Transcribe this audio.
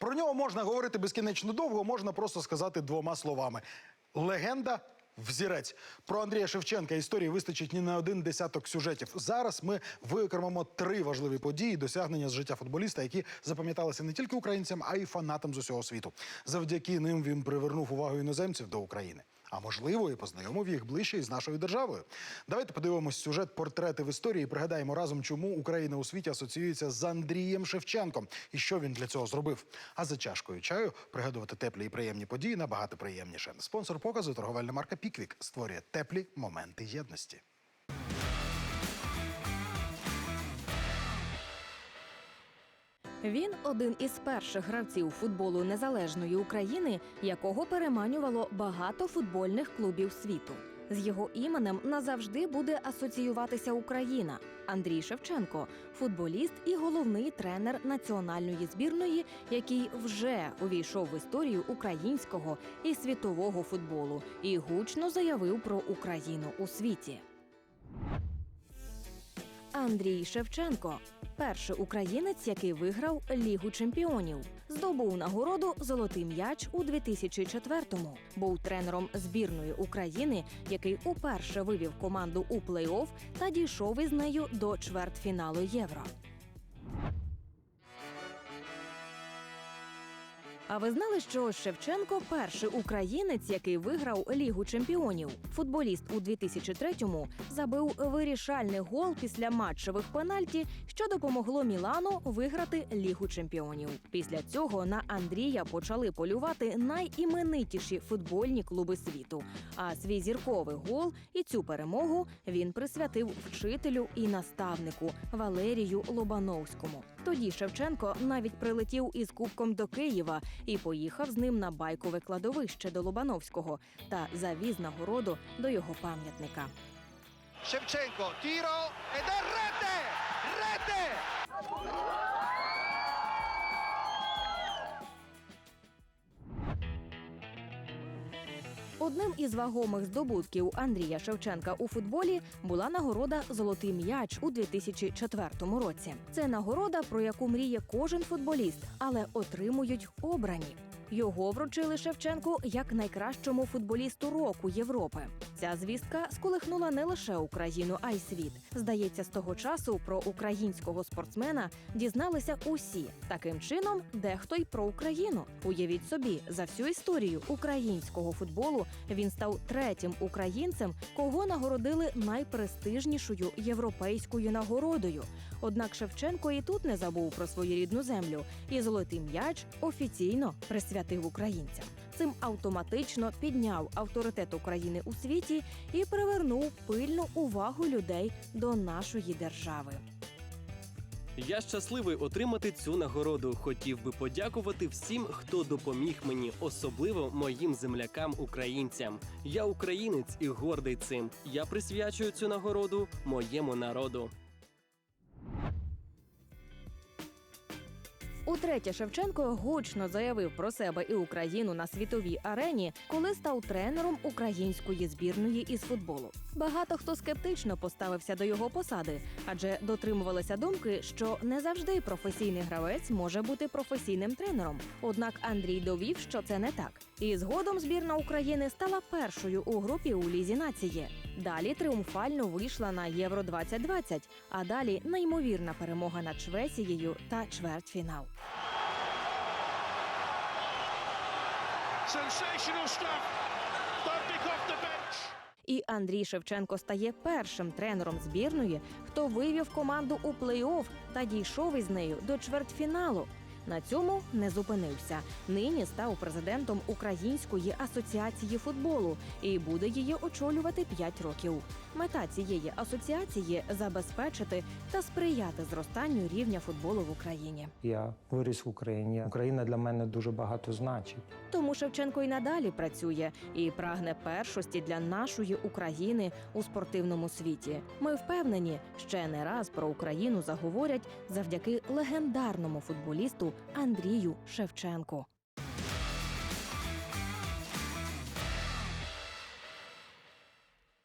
Про нього можна говорити безкінечно довго, можна просто сказати двома словами: легенда. Взірець про Андрія Шевченка історії вистачить ні на один десяток сюжетів. Зараз ми викремимо три важливі події досягнення з життя футболіста, які запам'яталися не тільки українцям, а й фанатам з усього світу. Завдяки ним він привернув увагу іноземців до України. А можливо, і познайомив їх ближче із нашою державою. Давайте подивимось сюжет портрети в історії. і Пригадаємо разом, чому Україна у світі асоціюється з Андрієм Шевченком і що він для цього зробив. А за чашкою чаю пригадувати теплі і приємні події набагато приємніше. Спонсор показу торговельна марка Піквік створює теплі моменти єдності. Він один із перших гравців футболу незалежної України, якого переманювало багато футбольних клубів світу. З його іменем назавжди буде асоціюватися Україна. Андрій Шевченко, футболіст і головний тренер національної збірної, який вже увійшов в історію українського і світового футболу і гучно заявив про Україну у світі. Андрій Шевченко перший українець, який виграв Лігу чемпіонів, здобув нагороду Золотий м'яч у 2004-му. Був тренером збірної України, який уперше вивів команду у плей-офф та дійшов із нею до чвертьфіналу Євро. А ви знали, що Шевченко перший українець, який виграв Лігу чемпіонів? Футболіст у 2003-му забив вирішальний гол після матчевих пенальті, що допомогло Мілану виграти Лігу чемпіонів. Після цього на Андрія почали полювати найіменитіші футбольні клуби світу. А свій зірковий гол і цю перемогу він присвятив вчителю і наставнику Валерію Лобановському. Тоді Шевченко навіть прилетів із кубком до Києва і поїхав з ним на байкове кладовище до Лобановського та завіз нагороду до його пам'ятника. Шевченко тіро еде рете! rete! Одним із вагомих здобутків Андрія Шевченка у футболі була нагорода Золотий м'яч у 2004 році. Це нагорода, про яку мріє кожен футболіст, але отримують обрані. Його вручили Шевченку як найкращому футболісту року Європи. Ця звістка сколихнула не лише Україну, а й світ. Здається, з того часу про українського спортсмена дізналися усі. Таким чином, дехто й про Україну. Уявіть собі, за всю історію українського футболу він став третім українцем, кого нагородили найпрестижнішою європейською нагородою. Однак Шевченко і тут не забув про свою рідну землю, і золотий м'яч офіційно присвятив українцям. Цим автоматично підняв авторитет України у світі і привернув пильну увагу людей до нашої держави. Я щасливий отримати цю нагороду. Хотів би подякувати всім, хто допоміг мені, особливо моїм землякам-українцям. Я українець і гордий цим. Я присвячую цю нагороду моєму народу. Утретє Шевченко гучно заявив про себе і Україну на світовій арені, коли став тренером української збірної із футболу. Багато хто скептично поставився до його посади, адже дотримувалися думки, що не завжди професійний гравець може бути професійним тренером. Однак Андрій довів, що це не так. І згодом збірна України стала першою у групі у лізі нації. Далі тріумфально вийшла на Євро 2020, а далі неймовірна перемога над Швецією та чвертьфінал. І Андрій Шевченко стає першим тренером збірної, хто вивів команду у плей-офф та дійшов із нею до чвертьфіналу. На цьому не зупинився. Нині став президентом Української асоціації футболу і буде її очолювати 5 років. Мета цієї асоціації забезпечити та сприяти зростанню рівня футболу в Україні. Я виріс в Україні. Україна для мене дуже багато значить. Тому Шевченко й надалі працює і прагне першості для нашої України у спортивному світі. Ми впевнені, ще не раз про Україну заговорять завдяки легендарному футболісту Андрію Шевченку.